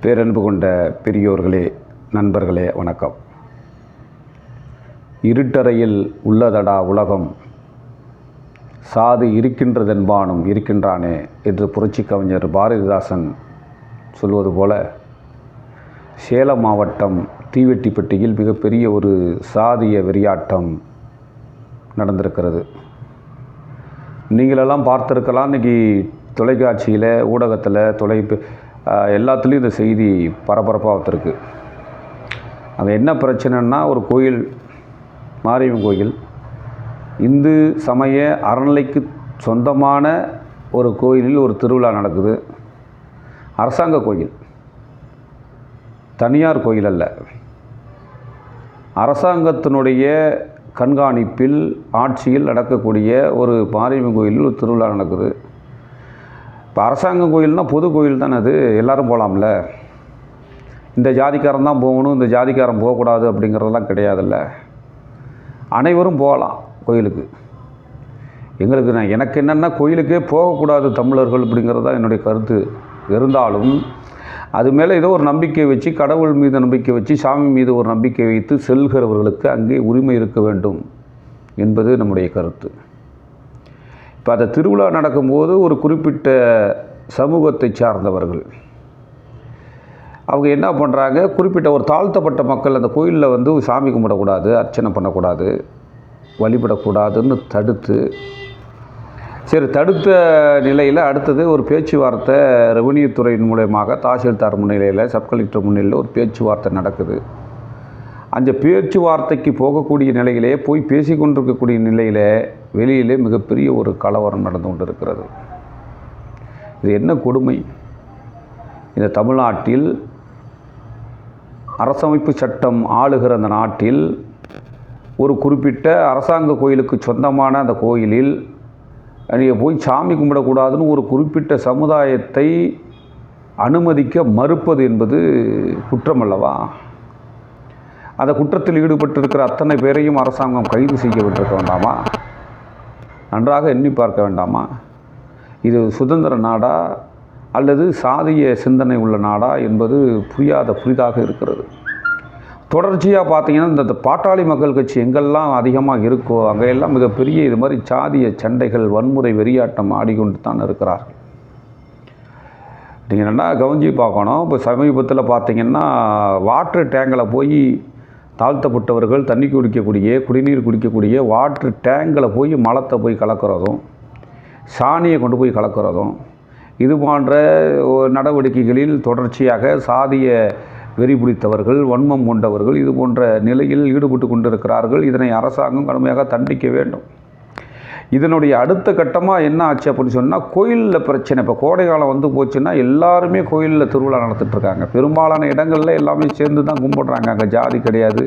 பேரன்பு கொண்ட பெரியோர்களே நண்பர்களே வணக்கம். இருட்டறையில் உள்ளதடா உலகம். சாது இருக்கின்றதென்பானும் இருக்கின்றானே என்று புரட்சி கவிஞர் பாரதிதாசன் சொல்வது போல சேலம் மாவட்டம் தீவெட்டிப்பட்டியில் மிகப்பெரிய ஒரு சாதிய வெறியாட்டம் நடந்திருக்கிறது. நீங்களெல்லாம் பார்த்துருக்கலாம். இன்றைக்கி தொலைக்காட்சியில் ஊடகத்தில் தொலைப்பு எல்லாத்துலேயும் இந்த செய்தி பரபரப்பாக வந்திருக்கு. அது என்ன பிரச்சனைன்னா ஒரு கோயில் மாரியம்மன் கோயில் இந்து சமய அறநிலைக்கு சொந்தமான ஒரு கோயிலில் ஒரு திருவிழா நடக்குது. அரசாங்க கோயில். தனியார் கோயில் அல்ல. அரசாங்கத்தினுடைய கண்காணிப்பில் ஆட்சியில் நடக்கக்கூடிய ஒரு மாரியம்மன் கோயிலில் ஒரு திருவிழா நடக்குது. இப்போ அரசாங்க கோயில்னால் பொது கோயில் தானே அது? எல்லோரும் போகலாம்ல இந்த ஜாதிக்காரன் தான் போகணும் இந்த ஜாதிக்காரன் போகக்கூடாது அப்படிங்கிறதெல்லாம் கிடையாதுல்ல. அனைவரும் போகலாம் கோயிலுக்கு. எங்களுக்கு நான் எனக்கு என்னென்னா கோயிலுக்கே போகக்கூடாது தமிழர்கள் அப்படிங்கிறது தான் என்னுடைய கருத்து. இருந்தாலும் அது மேலே ஏதோ ஒரு நம்பிக்கை வச்சு கடவுள் மீது நம்பிக்கை வச்சு சாமி மீது ஒரு நம்பிக்கை வைத்து செல்கிறவர்களுக்கு அங்கே உரிமை இருக்க வேண்டும் என்பது நம்முடைய கருத்து. இப்போ அந்த திருவிழா நடக்கும்போது ஒரு குறிப்பிட்ட சமூகத்தை சார்ந்தவர்கள். அவங்க என்ன பண்ணுறாங்க குறிப்பிட்ட ஒரு தாழ்த்தப்பட்ட மக்கள் அந்த கோயிலில் வந்து சாமி கும்பிடக்கூடாது அர்ச்சனை பண்ணக்கூடாது வழிபடக்கூடாதுன்னு தடுத்து சரி தடுத்த நிலையில் அடுத்தது ஒரு பேச்சுவார்த்தை ரெவன்யூ துறையின் மூலயமாக தாசில்தார் முன்னிலையில் சப் கலெக்டர் முன்னிலையில் ஒரு பேச்சுவார்த்தை நடக்குது. அந்த பேச்சுவார்த்தைக்கு போகக்கூடிய நிலையிலே போய் பேசி கொண்டிருக்கக்கூடிய நிலையில் வெளியிலே மிகப்பெரிய ஒரு கலவரம் நடந்து கொண்டு இருக்கிறது இது என்ன கொடுமை? இந்த தமிழ்நாட்டில் அரசமைப்பு சட்டம் ஆளுகிற அந்த நாட்டில் ஒரு குறிப்பிட்ட அரசாங்க கோயிலுக்கு சொந்தமான அந்த கோயிலில் நீங்கள் போய் சாமி கும்பிடக்கூடாதுன்னு ஒரு குறிப்பிட்ட சமுதாயத்தை அனுமதிக்க மறுப்பது என்பது குற்றம் அல்லவா? அந்த குற்றத்தில் ஈடுபட்டிருக்கிற அத்தனை பேரையும் அரசாங்கம் கைது செய்யப்பட்டிருக்க வேண்டாமா? நன்றாக எண்ணி பார்க்க வேண்டாமா? இது சுதந்திர நாடா அல்லது சாதிய சிந்தனை உள்ள நாடா என்பது புரியாத புரிதாக இருக்கிறது. தொடர்ச்சியாக பார்த்தீங்கன்னா இந்த பாட்டாளி மக்கள் கட்சி எங்கெல்லாம் அதிகமாக இருக்கோ அங்கெல்லாம் மிகப்பெரிய இது மாதிரி சாதிய சண்டைகள் வன்முறை வெறியாட்டம் ஆடிக்கொண்டு தான் இருக்கிறார்கள். நீங்கள் என்ன கவனிச்சு பார்க்கணும். இப்போ சமீபத்தில் பார்த்தீங்கன்னா வாட்டர் டேங்கில் போய் தாழ்த்தப்பட்டவர்கள் தண்ணி குடிக்கக்கூடிய குடிநீர் குடிக்கக்கூடிய வாட்ரு டேங்கில் போய் மலத்தை போய் கலக்கிறதும் சாணியை கொண்டு போய் கலக்கிறதும் இது போன்ற நடவடிக்கைகளில் தொடர்ச்சியாக சாதிய வெறி பிடித்தவர்கள் வன்மம் கொண்டவர்கள் இது போன்ற நிலையில் ஈடுபட்டு கொண்டிருக்கிறார்கள். இதனை அரசாங்கம் கடுமையாக தண்டிக்க வேண்டும். இதனுடைய அடுத்த கட்டமாக என்ன ஆச்சு அப்படின்னு சொன்னால் கோயிலில் பிரச்சனை. இப்போ கோடை காலம் வந்து போச்சுன்னா எல்லாருமே கோயிலில் திருவிழா நடத்திட்டுருக்காங்க பெரும்பாலான இடங்களில் எல்லாமே சேர்ந்து தான் கும்பிட்றாங்க. அங்கே ஜாதி கிடையாது.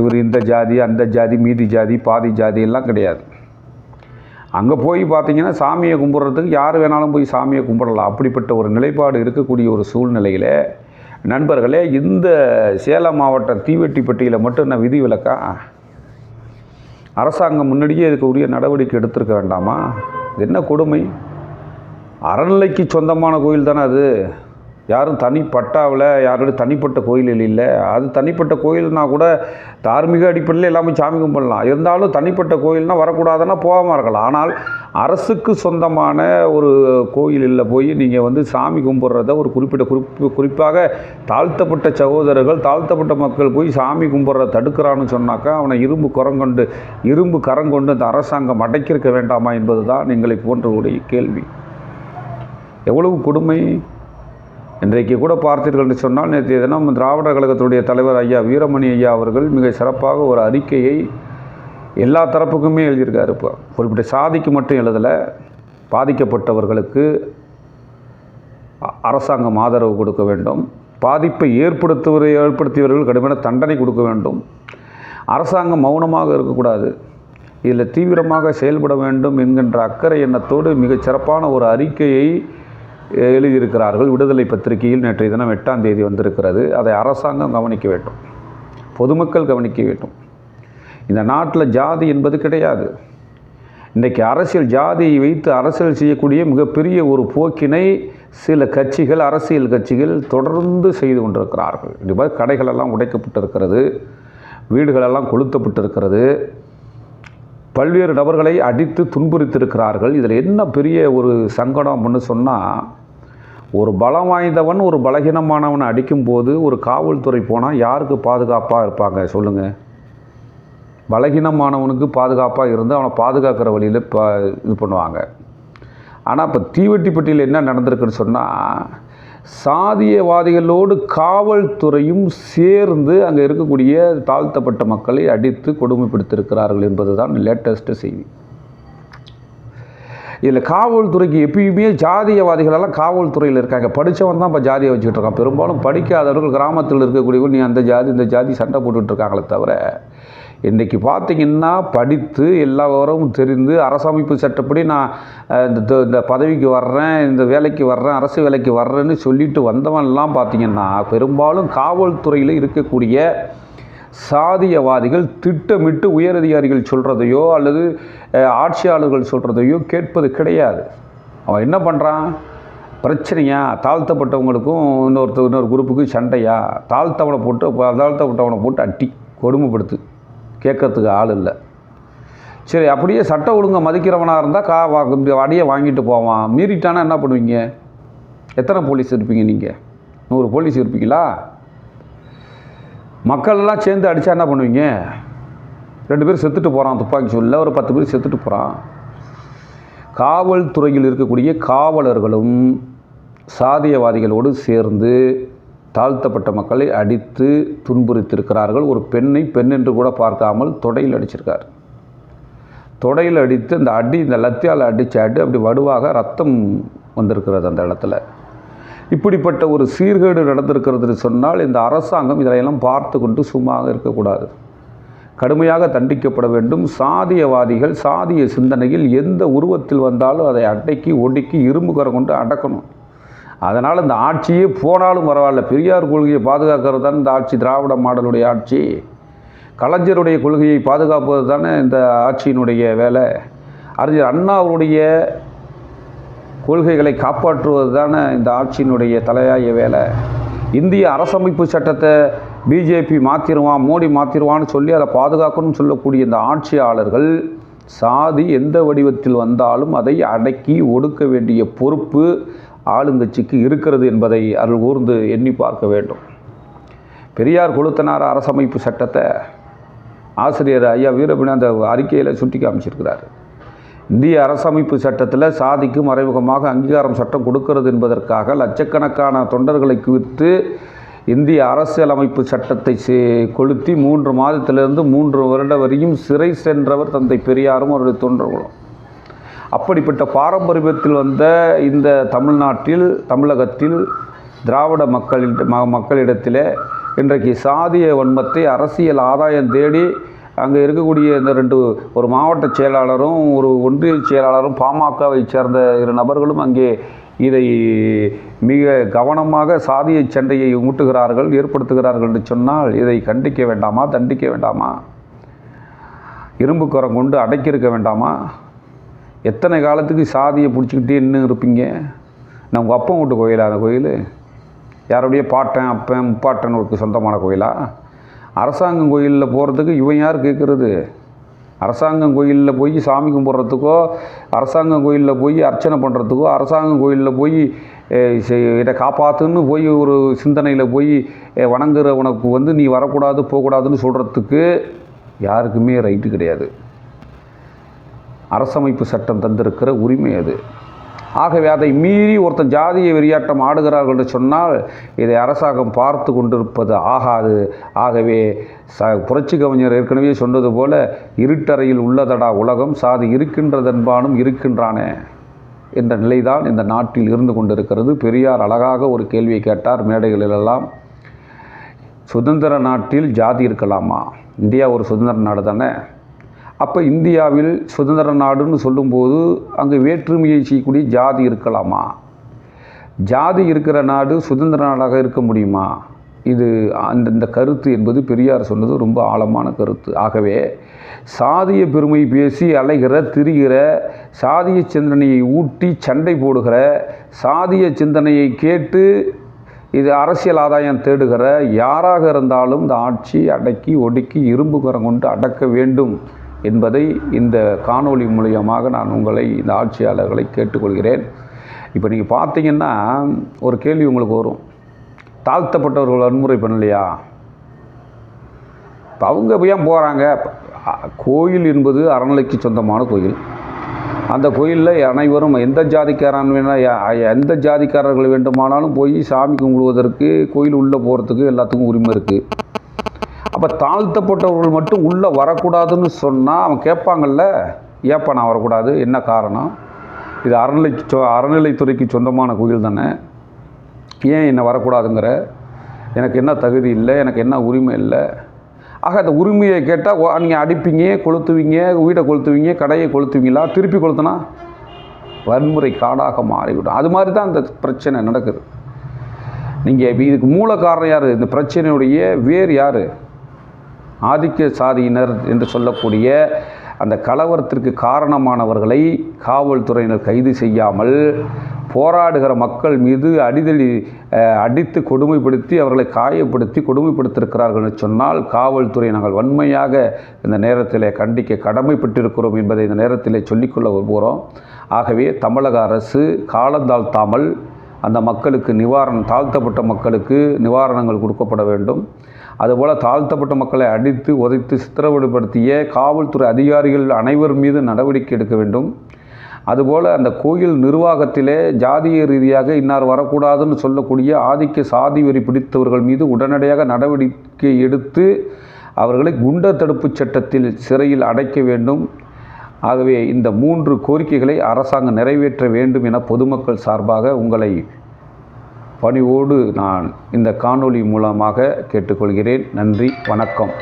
இவர் இந்த ஜாதி அந்த ஜாதி மீதி ஜாதி பாதி ஜாதி எல்லாம் கிடையாது. அங்கே போய் பார்த்தீங்கன்னா சாமியை கும்பிட்றதுக்கு யார் வேணாலும் போய் சாமியை கும்பிடலாம். அப்படிப்பட்ட ஒரு நிலைப்பாடு இருக்கக்கூடிய ஒரு சூழ்நிலையில் நண்பர்களே இந்த சேலம் மாவட்டம் தீவெட்டிப்பட்டியில் மட்டும் நான் விதி விலக்கா? அரசாங்கம் முன்னாடியே இதுக்கு உரிய நடவடிக்கை எடுத்திருக்க வேண்டாமா? இது என்ன கொடுமை? அறநிலைக்கு சொந்தமான கோயில் தானே அது. யாரும் தனிப்பட்டாவில் யாரோட தனிப்பட்ட கோயில் இல்லை. அது தனிப்பட்ட கோயில்னா கூட தார்மீக அடிப்படையில் எல்லாமே சாமி கும்பிடலாம். இருந்தாலும் தனிப்பட்ட கோயில்னால் வரக்கூடாதுன்னா போகாமல் இருக்கலாம். ஆனால் அரசுக்கு சொந்தமான ஒரு கோயிலில் போய் நீங்கள் வந்து சாமி கும்பிட்றத ஒரு குறிப்பிட்ட குறிப்பு குறிப்பாக தாழ்த்தப்பட்ட சகோதரர்கள் தாழ்த்தப்பட்ட மக்கள் போய் சாமி கும்பிட்றத தடுக்கிறான்னு சொன்னாக்கா அவனை இரும்பு குரங்கொண்டு இரும்பு கரங்கொண்டு அந்த அரசாங்கம் அடைக்கிருக்க வேண்டாமா என்பது தான் எங்களை போன்றவுடைய கேள்வி. எவ்வளவு கொடுமை இன்றைக்கு கூட பார்த்தீர்கள் என்று சொன்னால் நேற்றைய தினம் திராவிட கழகத்துடைய தலைவர் ஐயா வீரமணி ஐயா அவர்கள் மிக சிறப்பாக ஒரு அறிக்கையை எல்லா தரப்புக்குமே எழுதியிருக்காரு. இப்போ குறிப்பிட்ட சாதிக்கு மட்டும் எழுதலை பாதிக்கப்பட்டவர்களுக்கு அரசாங்கம் ஆதரவு கொடுக்க வேண்டும். பாதிப்பை ஏற்படுத்துவரை ஏற்படுத்தியவர்கள் கடுமையான தண்டனை கொடுக்க வேண்டும். அரசாங்கம் மௌனமாக இருக்கக்கூடாது. இதில் தீவிரமாக செயல்பட வேண்டும் என்கின்ற அக்கறை எண்ணத்தோடு மிகச் சிறப்பான ஒரு அறிக்கையை எழுதியிருக்கிறார்கள். விடுதலை பத்திரிகையில் நேற்றைய தினம் எட்டாம் தேதி வந்திருக்கிறது. அதை அரசாங்கம் கவனிக்க வேண்டும். பொதுமக்கள் கவனிக்க வேண்டும். இந்த நாட்டில் ஜாதி என்பது கிடையாது. இன்றைக்கு அரசியல் ஜாதியை வைத்து அரசியல் செய்யக்கூடிய மிகப்பெரிய ஒரு போக்கினை சில கட்சிகள் அரசியல் கட்சிகள் தொடர்ந்து செய்து கொண்டிருக்கிறார்கள். இது மாதிரி கடைகளெல்லாம் உடைக்கப்பட்டிருக்கிறது. வீடுகளெல்லாம் கொளுத்தப்பட்டிருக்கிறது. பல்வேறு நபர்களை அடித்து துன்புறுத்திருக்கிறார்கள் இதில் என்ன பெரிய ஒரு சங்கடம் அப்படின்னு சொன்னால் ஒரு பலம் வாய்ந்தவன் ஒரு பலகீனமானவனை அடிக்கும்போது ஒரு காவல்துறை போனால் யாருக்கு பாதுகாப்பாக இருப்பாங்க சொல்லுங்கள் பலகீனமானவனுக்கு பாதுகாப்பாக இருந்து அவனை பாதுகாக்கிற வழியில் இப்போ இது பண்ணுவாங்க. ஆனால் இப்போ தீவெட்டிப்பட்டியில் என்ன நடந்திருக்குன்னு சொன்னால் சாதியவாதிகளோடு காவல்துறையும் சேர்ந்து அங்கே இருக்கக்கூடிய தாழ்த்தப்பட்ட மக்களை அடித்து கொடுமைப்படுத்தியிருக்கிறார்கள் என்பது தான் லேட்டஸ்ட்டு செய்தி. இதில் காவல்துறைக்கு எப்பயுமே ஜாதியவாதிகளெல்லாம் காவல்துறையில் இருக்காங்க. படித்தவன் தான் இப்போ ஜாதியை வச்சுக்கிட்டு இருக்கான். பெரும்பாலும் படிக்காதவர்கள் கிராமத்தில் இருக்கக்கூடியவர்கள் நீ அந்த ஜாதி இந்த ஜாதி சண்டை போட்டுட்டு இருக்காங்களே தவிர இன்றைக்கி பார்த்தீங்கன்னா படித்து எல்லா விவரமும் தெரிந்து அரசமைப்பு சட்டப்படி நான் இந்த த- இந்த பதவிக்கு வர்றேன் இந்த வேலைக்கு வர்றேன் அரசு வேலைக்கு வர்றேன்னு சொல்லிட்டு வந்தவன்லாம் பார்த்தீங்கன்னா பெரும்பாலும் காவல்துறையில் இருக்கக்கூடிய சாதியவாதிகள் திட்டமிட்டு உயரதிகாரிகள் சொல்கிறதையோ அல்லது ஆட்சியாளர்கள் சொல்கிறதையோ கேட்பது கிடையாது. அவன் என்ன பண்ணுறான் பிரச்சனையா? தாழ்த்தப்பட்டவங்களுக்கும் இன்னொருத்த இன்னொரு குரூப்புக்கு சண்டையா? தாழ்த்தவனை போட்டு தாழ்த்தப்பட்டவனை போட்டு அட்டி கொடுமைப்படுத்து. கேட்கறதுக்கு ஆள் இல்லை. சரி அப்படியே சட்ட ஒழுங்கை மதிக்கிறவனாக இருந்தால் கா வா அடியை வாங்கிட்டு போவான். மீறிட்டானா என்ன பண்ணுவீங்க? எத்தனை போலீஸ் இருப்பீங்க நீங்கள் நூறு போலீஸ் இருப்பீங்களா? மக்கள் எல்லாம் சேர்ந்து அடித்தா என்ன பண்ணுவீங்க? ரெண்டு பேர் செத்துட்டு போகிறான் துப்பாக்கி சூழலில் ஒரு பத்து பேர் செத்துட்டு போகிறான் காவல்துறையில் இருக்கக்கூடிய காவலர்களும் சாதியவாதிகளோடு சேர்ந்து தாழ்த்தப்பட்ட மக்களை அடித்து துன்புறுத்திருக்கிறார்கள் ஒரு பெண்ணை பெண் என்று கூட பார்க்காமல் தொடையில் அடிச்சிருக்கார். தொடையில் அடித்து இந்த அடி இந்த லத்தியால் அடித்த அடி அப்படி வடுவாக ரத்தம் வந்திருக்கிறது அந்த இடத்துல. இப்படிப்பட்ட ஒரு சீர்கேடு நடந்திருக்கிறது சொன்னால் இந்த அரசாங்கம் இதையெல்லாம் பார்த்து கொண்டு சும்மா இருக்கக்கூடாது. கடுமையாக தண்டிக்கப்பட வேண்டும். சாதியவாதிகள் சாதிய சிந்தனையில் எந்த உருவத்தில் வந்தாலும் அதை அடக்கி ஒடுக்கி இரும்பு கரம் கொண்டு அடக்கணும். அதனால் இந்த ஆட்சியே போனாலும் பரவாயில்ல. பெரியார் கொள்கையை பாதுகாக்கிறது தான் இந்த ஆட்சி திராவிட மாடலுடைய ஆட்சி. கலைஞருடைய கொள்கையை பாதுகாப்பது தானே இந்த ஆட்சியினுடைய வேலை. அறிஞர் அண்ணா அவருடைய கொள்கைகளை காப்பாற்றுவது தானே இந்த ஆட்சியினுடைய தலையாய வேலை. இந்திய அரசமைப்பு சட்டத்தை பிஜேபி மாற்றிடுவான் மோடி மாற்றிடுவான்னு சொல்லி அதை பாதுகாக்கணும்னு சொல்லக்கூடிய இந்த ஆட்சியாளர்கள் சாதி எந்த வடிவத்தில் வந்தாலும் அதை அடக்கி ஒடுக்க வேண்டிய பொறுப்பு ஆளுங்கட்சிக்கு இருக்கிறது என்பதை அருள் ஊர்ந்து எண்ணி பார்க்க வேண்டும். பெரியார் கொளுத்தனார் அரசமைப்பு சட்டத்தை ஆசிரியர் ஐயா வீரபணி அந்த அறிக்கையில் சுட்டி காமிச்சிருக்கிறார். இந்திய அரசமைப்பு சட்டத்தில் சாதிக்கு மறைமுகமாக அங்கீகாரம் சட்டம் கொடுக்கிறது என்பதற்காக லட்சக்கணக்கான தொண்டர்களை குவித்து இந்திய அரசியலமைப்பு சட்டத்தை கொளுத்தி மூன்று மாதத்திலிருந்து மூன்று வருட வரையும் சிறை சென்றவர் தந்தை பெரியாரும் அவருடைய தொண்டர்களும். அப்படிப்பட்ட பாரம்பரியத்தில் வந்த இந்த தமிழ்நாட்டில் தமிழகத்தில் திராவிட மக்களின் ம- மக்களிடத்திலே இன்றைக்கு சாதிய வன்மத்தை அரசியல் ஆதாயம் தேடி அங்கே இருக்கக்கூடிய இந்த ரெண்டு ஒரு மாவட்ட செயலாளரும் ஒரு ஒன்றிய செயலாளரும் பாமகவை சேர்ந்த இரு நபர்களும் அங்கே இதை மிக கவனமாக சாதிய சண்டையை ஊட்டுகிறார்கள் ஏற்படுத்துகிறார்கள் என்று சொன்னால் இதை கண்டிக்க வேண்டாமா தண்டிக்க வேண்டாமா? இரும்பு குரம் கொண்டு அடக்கியிருக்க வேண்டாமா? எத்தனை காலத்துக்கு சாதியை பிடிச்சிக்கிட்டே இன்னும் இருப்பீங்க? நான் உங்கள் அப்பன் வீட்டு கோயிலா? அந்த கோயில்? யாருடைய பாட்டன் அப்பன் முப்பாட்டனுக்கு சொந்தமான கோயிலா? அரசாங்கம் கோயிலில் போகிறதுக்கு இவன் யார் கேட்குறது அரசாங்கம் கோயிலில் போய் சாமி கும்பிட்றதுக்கோ அரசாங்கம் கோயிலில் போய் அர்ச்சனை பண்ணுறதுக்கோ அரசாங்கம் கோயிலில் போய் இதை காப்பாற்றுன்னு போய் ஒரு சிந்தனையில் போய் வணங்குறவனுக்கு வந்து நீ வரக்கூடாது போகக்கூடாதுன்னு சொல்கிறதுக்கு யாருக்குமே ரைட்டு கிடையாது. அரசமைப்பு சட்டம் தந்திருக்கிற உரிமை அது. ஆகவே அதை மீறி ஒருத்தன் ஜாதிய வெறியாட்டம் ஆடுகிறார்கள் என்று சொன்னால் இதை அரசாங்கம் பார்த்து கொண்டிருப்பது ஆகாது. ஆகவே ச புரட்சி கவிஞர் ஏற்கனவே சொன்னது போல இருட்டறையில் உள்ளதடா உலகம் சாதி இருக்கின்றதென்பானும் இருக்கின்றானே என்ற நிலைதான் இந்த நாட்டில் இருந்து கொண்டிருக்கிறது. பெரியார் அழகாக ஒரு கேள்வியை கேட்டார் மேடைகளிலெல்லாம் சுதந்திர நாட்டில் ஜாதி இருக்கலாமா? இந்தியா ஒரு சுதந்திர நாடு தானே? அப்போ இந்தியாவில் சுதந்திர நாடுன்னு சொல்லும்போது அங்கே வேற்றுமையை செய்யக்கூடிய ஜாதி இருக்கலாமா? ஜாதி இருக்கிற நாடு சுதந்திர நாடாக இருக்க முடியுமா? இது அந்த இந்த கருத்து என்பது பெரியார் சொன்னது ரொம்ப ஆழமான கருத்து. ஆகவே சாதிய பெருமை பேசி அலைகிற திரிகிற சாதிய சிந்தனையை ஊட்டி சண்டை போடுகிற சாதிய சிந்தனையை கேட்டு இது அரசியல் ஆதாயம் தேடுகிற யாராக இருந்தாலும் இந்த ஆட்சி அடக்கி ஒடுக்கி இரும்பு கரம் கொண்டு அடக்க வேண்டும். என்பதை இந்த காணொளி மூலியமாக நான் உங்களை இந்த ஆட்சியாளர்களை கேட்டுக்கொள்கிறேன். இப்போ நீங்கள் பார்த்தீங்கன்னா ஒரு கேள்வி உங்களுக்கு வரும். தாழ்த்தப்பட்டவர்கள் வன்முறை பண்ணலையா? இப்போ அவங்க ஏன் போகிறாங்க கோயில் என்பது அறநிலைக்கு சொந்தமான கோயில். அந்த கோயிலில் அனைவரும் எந்த ஜாதிக்காரன் வேணா எந்த ஜாதிக்காரர்கள் வேண்டுமானாலும் போய் சாமி கும்பிடுவதற்கு கோயில் உள்ளே போகிறதுக்கு எல்லாத்துக்கும் உரிமை இருக்குது அப்போ தாழ்த்தப்பட்டவர்கள் மட்டும் உள்ளே வரக்கூடாதுன்னு சொன்னால் அவன் கேட்பாங்கல்ல ஏப்பா நான் வரக்கூடாது? என்ன காரணம்? இது அறநிலை சொ அறநிலைத்துறைக்கு சொந்தமான கோயில் தானே. ஏன் என்னை வரக்கூடாதுங்கிற? எனக்கு என்ன தகுதி இல்லை எனக்கு என்ன உரிமை இல்லை? ஆக அந்த உரிமையை கேட்டால் நீங்கள் அடிப்பீங்க கொளுத்துவீங்க வீடை கொளுத்துவீங்க கடையை கொளுத்துவீங்களா? திருப்பி கொளுத்துனா வன்முறை காடாக மாறிவிடும். அது மாதிரி தான் அந்த பிரச்சனை நடக்குது. நீங்கள் இதுக்கு மூல காரணம் யார்? இந்த பிரச்சனையுடைய வேர் யார்? ஆதிக்க சாதியினர் என்று சொல்லக்கூடிய அந்த கலவரத்திற்கு காரணமானவர்களை காவல்துறையினர் கைது செய்யாமல் போராடுகிற மக்கள் மீது அடிதடி அடித்து கொடுமைப்படுத்தி அவர்களை காயப்படுத்தி கொடுமைப்படுத்தியிருக்கிறார்கள் என்று சொன்னால் காவல்துறை நாங்கள் வன்மையாக இந்த நேரத்தில் கண்டிக்க கடமைப்பட்டிருக்கிறோம் என்பதை இந்த நேரத்தில் சொல்லிக்கொள்ள விரும்புகிறோம் ஆகவே தமிழக அரசு காலந்தாழ்த்தாமல் அந்த மக்களுக்கு நிவாரணம் தாழ்த்தப்பட்ட மக்களுக்கு நிவாரணங்கள் கொடுக்கப்பட வேண்டும். அதுபோல் தாழ்த்தப்பட்ட மக்களை அடித்து உதைத்து சித்திரவடுபடுத்திய காவல்துறை அதிகாரிகள் அனைவர் மீது நடவடிக்கை எடுக்க வேண்டும். அதுபோல் அந்த கோயில் நிர்வாகத்திலே ஜாதிய ரீதியாக இன்னார் வரக்கூடாதுன்னு சொல்லக்கூடிய ஆதிக்க சாதி வெறி பிடித்தவர்கள் மீது உடனடியாக நடவடிக்கை எடுத்து அவர்களை குண்டர் தடுப்புச் சட்டத்தில் சிறையில் அடைக்க வேண்டும். ஆகவே இந்த மூன்று கோரிக்கைகளை அரசாங்கம் நிறைவேற்ற வேண்டும் என பொதுமக்கள் சார்பாக உங்களை பணிவோடு நான் இந்த காணொளி மூலமாக கேட்டுக்கொள்கிறேன். நன்றி வணக்கம்.